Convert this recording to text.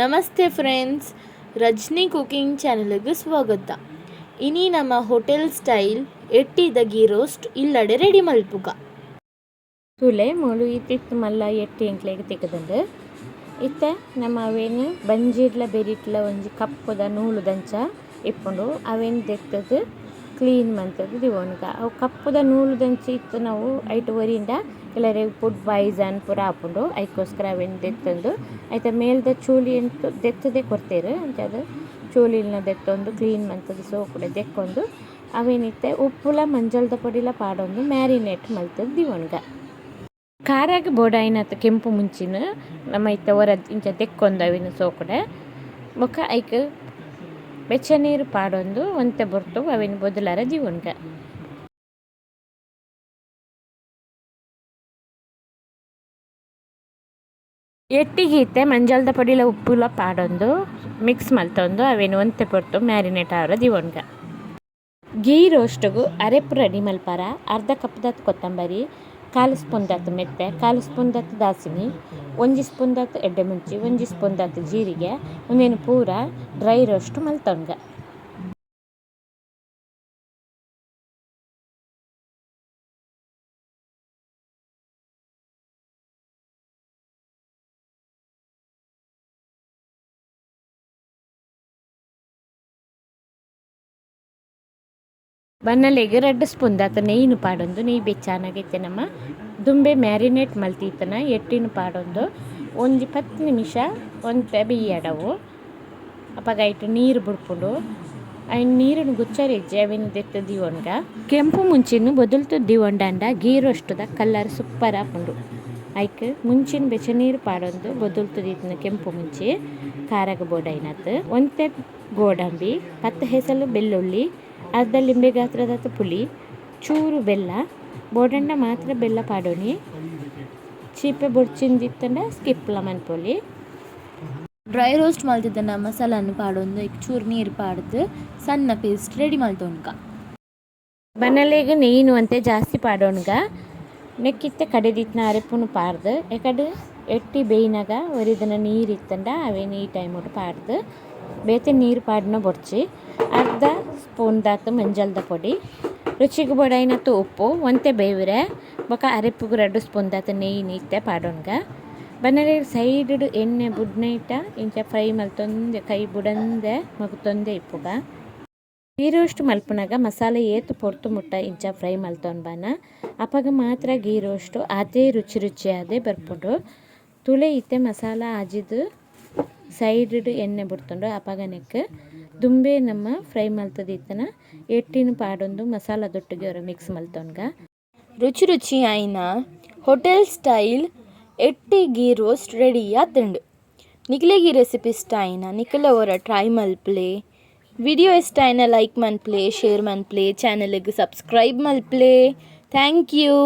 ನಮಸ್ತೆ friends, Rajani cooking ಚಾನಲ್ಗೆ ಸ್ವಾಗತ. ಇನಿ ನಮ್ಮ ಹೋಟೆಲ್ ಸ್ಟೈಲ್ ಎಟ್ಟಿದ ಗೀ ರೋಸ್ಟ್, ಇಲ್ಲಡೆ ರೆಡಿ ಮಲ್ಪುಗ ತುಲೆ ಮುಳು ಇತ್ತಿತ್ತು ಮಲ್ಲ ಎಟ್ಟಿ ಎಂಕ್ಲೆಗೆ ತೆಗೆದುಂಡು ಇತ್ತೆ ನಮ್ಮ ಅವೇನು ಬಂಜಿಡ್ಲ ಬೆರಿಟ್ಲ ಒಂಜಿ ಕಪ್ಪದ ನೂಲು ದಂಚ ಇಪ್ಪುಂಡು, ಅವೇನು ದೆತ್ತದು ಕ್ಲೀನ್ ಮಂತದ್ದು ದಿವೊನ್ಗ ಅವು ಕಪ್ಪುದ ನೂಲು ದಂಚಿ ಇತ್ತು ನಾವು ಐಟು ಒರಿಂದ ಕೆಲರೆ ಫುಡ್ ಪಾಯ್ಸನ್ ಪುರ ಹಾಕೊಂಡು ಐಕೋಸ್ಕರ ಅವೇನು ದೆತ್ತಂದು. ಐತ ಮೇಲ್ದ ಚೂಲಿ ಅಂತ ದೆತ್ತದೆ ಕೊಡ್ತೇರು. ಅದು ಚೂಲಿನ ದೆತ್ತೊಂದು ಕ್ಲೀನ್ ಮಂತದ್ದು ಸೋಕುಡೆ ದೆಕ್ಕೊಂದು. ಅವೇನಿತ್ತೆ, ಉಪ್ಪುಲ, ಮಂಜಲ್ದ ಪೊಡಿಲ ಪಾಡೊಂದು ಮ್ಯಾರಿನೇಟ್ ಮಲ್ತದ್ದು ದಿವೊನ್ಗ ಖಾರಾಗ ಬೋಡಾಯಿನ ಕೆಂಪು ಮುಂಚಿನ ನಮ್ಮ ಇತ್ತ ಹೊರ ಇಂಚ ತೆಕ್ಕೊಂದು ಅವಿನ ಸೋಕಡೆ ಮುಖ ಐಕ್ ಬೆಚ್ಚ ನೀರು ಪಾಡೊಂದು ಒಂತೆ ಬರ್ತು ಅವಿನ ಬೊದಲಾರ ಎಟ್ಟಿ ಗೀತೆ, ಮಂಜಾಲದ ಪೊಡಿಲ ಉಪ್ಪುಲ ಪಾಡೊಂದು, ಮಿಕ್ಸ್ ಮಲ್ತೊಂದು, ಅವೇನು ಒಂತೆ ಪೊರ್ತು ಮ್ಯಾರಿನೇಟ್ ಆವರ ದಿವೊನ್ಗ ಗೀ ರೋಸ್ಟ್ಗೂ ಅರೆಪು ರೆಡಿ ಮಲ್ಪಾರ ಅರ್ಧ ಕಪ್ ದತ್ತು ಕೊತ್ತಂಬರಿ ಕಾಲು ಸ್ಪೂನ್ ಮೆತ್ತೆ, ಕಾಲು ಸ್ಪೂನ್ ದಾಸಿನಿ ಒಂಜಿ ಸ್ಪೂನ್ ಎಡ್ಡೆ ಮುಂಚಿ ಒಂಜಿ ಸ್ಪೂನ್ ಜೀರಿಗೆ, ಒಂದೇನು ಪೂರ ಡ್ರೈ ರೋಸ್ಟ್ ಮಲ್ತೊಂಗ ಬನ್ನಲೆಗ್ ರಡ್ಡ್ ಸ್ಪೂನ್ ದಾತ ನೆಯ್ನು ಪಾಡೊಂದು, ನೆಯ್ ಬೆಚ್ಚಾನಾಗೈತೆ ನಮ್ಮ. ದುಂಬೆ ಮ್ಯಾರಿನೇಟ್ ಮಲ್ತಿತ್ತನ, ಎಟ್ಟಿನ ಪಾಡೊಂದು. ಒಂದು ಪತ್ತು ನಿಮಿಷ, ಒಂದು ಬೇಯಡವು ಅಪಗ ಐಟ್ ನೀರು ಬಿಡ್ಕೊಂಡು ಆಯ್ನ ನೀರಿನ ಗುಚ್ಚರಿ ಅವಿನ ದೆತ್ತು ದಿವೊಂಡ ಕೆಂಪು ಮುಂಚಿನ ಬದುಲ್ತು ದಿವೊಂಡಂಡ ಗೀ ರೋಸ್ಟುದ ಕಲ್ಲರ್ ಸೂಪರ್ ಆಪುಂಡು ಐಕ್ ಮುಂಚಿನ ಬೆಚ್ಚ ನೀರು ಪಾಡೊಂದು ಬದಲು ದೀತಿನ ಕೆಂಪು ಮುಂಚೆ ಖಾರಗ ಬೋಡೈನತ್ ಒಂದೆ ಗೋಡಂಬಿ ಹತ್ತು ಹೆಸಲು ಬೆಳ್ಳುಳ್ಳಿ ಅರ್ಧ ಲಿಂಬೆ ಗಾತ್ರದ ಪುಳಿ ಚೂರು ಬೆಲ್ಲ ಬೋಡಂಡ ಮಾತ್ರ ಬೆಲ್ಲ ಪಾಡೋಣಿ. ಚೀಪೆ ಬೊಡ್ಚಿಂದಿತ್ತಂಡ ಸ್ಕಿಪ್ಲ ಮನ್ಪೊಲಿ ಡ್ರೈ ರೋಸ್ಟ್ ಮಲ್ತಿದ್ದ ಮಸಾಲನ್ನು ಪಾಡೊಂದು ಚೂರು ನೀರು ಪಾಡ್ದು ಸಣ್ಣ ಪೇಸ್ಟ್ ರೆಡಿ ಮಾಡ್ತೋಣ ಬನ್ನಲೆಗ್ ನೆಯ್ಯಿನು ಅಂತೆ ಜಾಸ್ತಿ ಪಾಡೋನ್ಗ ನೆಕ್ಕಿತ್ತೆ ಕಡೆದಿತ್ನ ಅರೆಪುನು ಪಾರ್ದು ಎಕಡೆ ಎಟ್ಟಿ ಬೇಯಿನಾಗ ಒರಿದನ ನೀರು ಇತ್ತಂಡ ಅವೇ ಈ ಟೈಮ್ ಒಟ್ಟು ಪಾರ್ದು ಬೇತೆ ನೀರು ಪಾಡ್ನ ಬೊಡ್ಚಿ ಅರ್ಧ ಸ್ಪೂನ್ ದಾತು ಮಂಜಲ್ದ ಪೊಡಿ ರುಚಿಗೆ ಬೊಡೈನತ್ತು ಉಪ್ಪು ಒಂತೆ ಬೇವ್ರೆ ಬೊಕ ಅರೆಪ್ಪುಗು ರಡ್ಡು ಸ್ಪೂನ್ ದಾತು ನೆಯ್ಯಿ ನೀತ್ತೆ ಪಾಡೋನ್ಗ ಬನ್ನಲೆ ಸೈಡ್ ಎಣ್ಣೆ ಬುಡ್ನ ಇಟ್ಟ ಇಂಚ ಫ್ರೈ ಮಲ್ತೊಂದೆ ಕೈ ಬುಡಂದೆ ಮಗು ತೊಂದೆ ಇಪ್ಪುಗ ಗೀ ರೋಸ್ಟ್ ಮಲ್ಪುನಾಗ ಮಸಾಲೆ ಏತು ಪೊರ್ತು ಮುಟ್ಟ ಇಂಚ ಫ್ರೈ ಮಲ್ತೊನ್ ಬಾನ. ಅಪಗ ಮಾತ್ರ ಗೀ ರೋಸ್ಟು ಅದೇ ರುಚಿ ರುಚಿ ಅದೇ ಬರ್ಪುಂಡು. ತುಳೆ ಇತ್ತೆ ಮಸಾಲ ಆಜಿದು ಸೈಡ್ ಎಣ್ಣೆ ಬಿಡ್ತುಂಡು, ಅಪಾಗ ನೆಕ್ ದುಂಬೆ ನಮ್ಮ ಫ್ರೈ ಮಲ್ತದಿತ್ತನ ಎಟ್ಟಿನ ಪಾಡೊಂದು ಮಸಾಲ ದೊಟ್ಟಿಗೆ ಅವರು ಮಿಕ್ಸ್ ಮಲ್ತೊನ್ಗ. ರುಚಿ ರುಚಿ ಆಯ್ನ ಹೋಟೆಲ್ ಸ್ಟೈಲ್ ಎಟ್ಟಿ ಗೀ ರೋಸ್ಟ್ ರೆಡಿ ಆತಂಡು. ನಿಕ್ಲೆಗಿ ರೆಸಿಪಿ ಇಷ್ಟ ಆಯ್ನ ನಿಕ್ಲೆ ಅವರ ಟ್ರೈ ಮಲ್ಪ್ಲೆ. ವಿಡಿಯೋ ಇಷ್ಟ ಆಯ್ನ ಲೈಕ್ ಮನ್ಪ್ಲೆ ಶೇರ್ ಮನ್ಪ್ಲೆ ಚಾನಲ್ಗೆ ಸಬ್ಸ್ಕ್ರೈಬ್ ಮಲ್ಪ್ಲೆ ಥ್ಯಾಂಕ್ ಯು